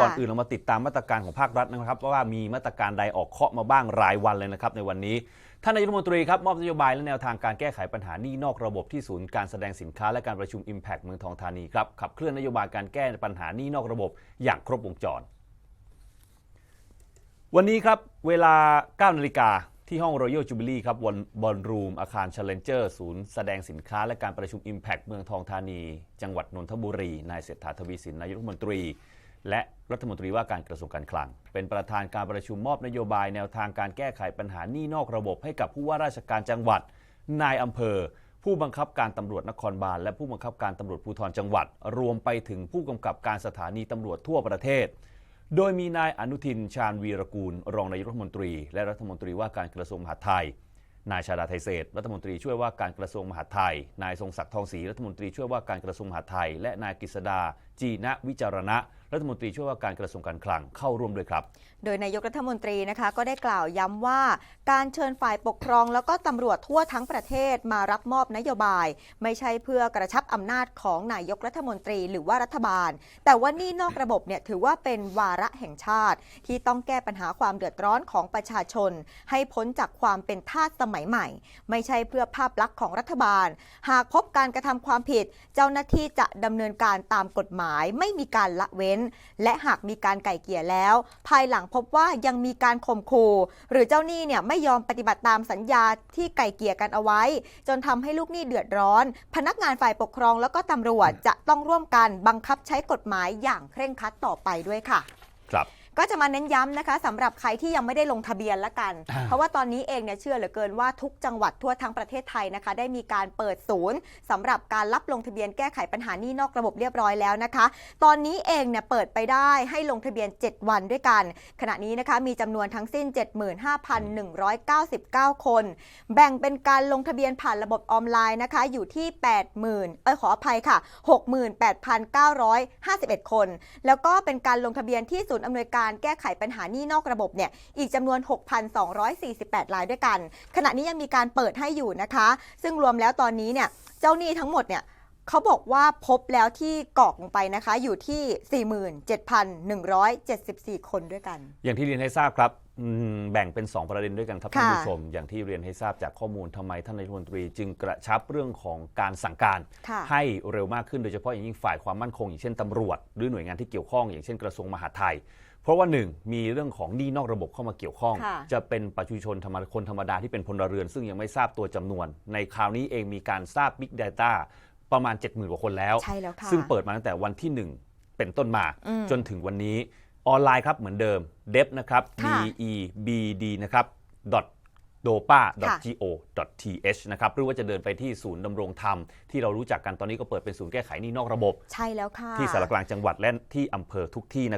ก่อนอื่นเรามาติดตามมาตรการของภาครัฐนะครับว่ามีมาตรการใดออกเคาะมาบ้างรายวันเลยนะครับในวันนี้ท่านนายกรัฐมนตรีครับมอบนโยบายและแนวทางการแก้ไขปัญหาหนี้นอกระบบที่ศูนย์การแสดงสินค้าและการประชุม Impact เมืองทองธานีครับขับเคลื่อนนโยบายการแก้ปัญหาหนี้นอกระบบอย่างครบวงจร วันนี้ครับเวลา 9 นาฬิกาที่ห้อง Royal Jubilee ครับบนบอลรูมอาคาร Challenger ศูนย์แสดงสินค้าและการประชุม Impact เมืองทองธานี จังหวัดนนทบุรีนายเศรษฐาทวีสินนายกรัฐมนตรี และรัฐมนตรีว่าการกระทรวงการคลัง เป็นประธานการประชุมมอบนโยบายแนวทางการแก้ไขปัญหาหนี้นอกระบบให้กับผู้ว่าราชการจังหวัด นายอำเภอ ผู้บังคับการตำรวจนครบาลและผู้บังคับการตำรวจภูธรจังหวัด รวมไปถึงผู้กำกับการสถานีตำรวจทั่วประเทศ โดยมีนายอนุทินชาญวีรกูล รองนายกรัฐมนตรี และรัฐมนตรีว่าการกระทรวงมหาดไทยนายชาดาไทเศษรัฐมนตรีช่วยว่าการกระทรวงมหาดไทย นายทรงศักดิ์ทองศรีรัฐมนตรีช่วยว่าการกระทรวงมหาดไทย และนายกฤษดาจีนะวิจารณะ รัฐมนตรีช่วยว่าการกระทรวงการคลังเข้าร่วมด้วยครับ โดยนายกรัฐมนตรีนะคะก็ได้กล่าวย้ำว่าการเชิญฝ่ายปกครอง แล้วก็ตำรวจทั่วทั้งประเทศมารับมอบนโยบาย ไม่ใช่เพื่อกระชับอำนาจของนายกรัฐมนตรีหรือว่ารัฐบาล แต่ว่านี่นอกระบบเนี่ยถือว่าเป็นวาระแห่งชาติ ที่ต้องแก้ปัญหาความเดือดร้อนของประชาชน ให้พ้นจากความเป็นทาสสมัยใหม่ ไม่ใช่เพื่อภาพลักษณ์ของรัฐบาล หากพบการกระทำความผิด เจ้าหน้าที่จะดำเนินการตามกฎหมาย ไม่มีการละเว้นและหากมีการไก่เกลี่ยแล้ว ภายหลังพบว่ายังมีการข่มขู่หรือเจ้าหนี้เนี่ยไม่ยอมปฏิบัติตามสัญญาที่ไก่เกลี่ยกันเอาไว้ จนทำให้ลูกหนี้เดือดร้อน พนักงานฝ่ายปกครองแล้วก็ตำรวจจะต้องร่วมกันบังคับใช้กฎหมายอย่างเคร่งครัดต่อไปด้วยค่ะ ครับ ก็จะมาเน้นย้ำนะคะสำหรับใครที่ยังไม่ได้ลงทะเบียนละกันอ่าเพราะว่าตอนนี้เองเนี่ยเชื่อเหลือเกินว่าทุกจังหวัดทั่วทั้งประเทศไทยนะคะ ได้มีการเปิดศูนย์สำหรับการรับลงทะเบียนแก้ไขปัญหานี่นอกระบบเรียบร้อยแล้วนะคะ ตอนนี้เองเนี่ยเปิดไปได้ให้ลงทะเบียน 7 วันด้วยกัน ขณะนี้นะคะมีจำนวนทั้งสิ้น 75,199 คน แบ่งเป็นการลงทะเบียนผ่านระบบออนไลน์นะคะ อยู่ที่ 80,000เอ้ยขออภัยค่ะ 68,951 คน แล้วก็เป็นการลงทะเบียนที่ศูนย์อำนวยการแก้ไขปัญหานี่นอกระบบเนี่ยอีกจำนวน 6,248รายด้วยกัน ขณะนี้ยังมีการเปิดให้อยู่นะคะ ซึ่งรวมแล้วตอนนี้เนี่ยเจ้าหนี้ทั้งหมดเนี่ย เขาบอกว่าพบแล้วที่กรอกลงไปนะคะ อยู่ที่ 47,174 คนด้วยกัน อย่างที่เรียนให้ทราบครับอืมแบ่งเป็น 2 ประเด็นด้วยกันครับค่ะท่านผู้ชม อย่างที่เรียนให้ทราบจากข้อมูลทำไมท่านนายกรัฐมนตรี จึงกระชับเรื่องของการสั่งการค่ะให้เร็วมากขึ้นโดยเฉพาะอย่างยิ่งฝ่ายความมั่นคง อย่างเช่นตำรวจ หรือหน่วยงานที่เกี่ยวข้อง อย่างเช่นกระทรวงมหาดไทย เพราะว่าหนึ่งมีเรื่องของหนี้นอกระบบเข้ามาเกี่ยวข้องค่ะจะเป็นประชาชนธรรมดาคนธรรมดาที่เป็นพลเรือน ซึ่งยังไม่ทราบตัวจำนวน ในคราวนี้เองมีการทราบ Big Data ประมาณ 70,000กว่าคนแล้ว ใช่แล้วค่ะ ซึ่งเปิดมาตั้งแต่วันที่ 1 เป็นต้นมา อืมจนถึงวันนี้ออนไลน์ครับเหมือนเดิม d e b นะครับ d ค่ะ e b d นะครับ dopa.go.th นะครับหรือว่าจะเดินไปที่ศูนย์ดำรงธรรม ที่เรารู้จักกันตอนนี้ก็เปิดเป็นศูนย์แก้ไขหนี้นอกระบบ ใช่แล้วค่ะ ที่สารกลางจังหวัดและที่อำเภอทุกที่นะ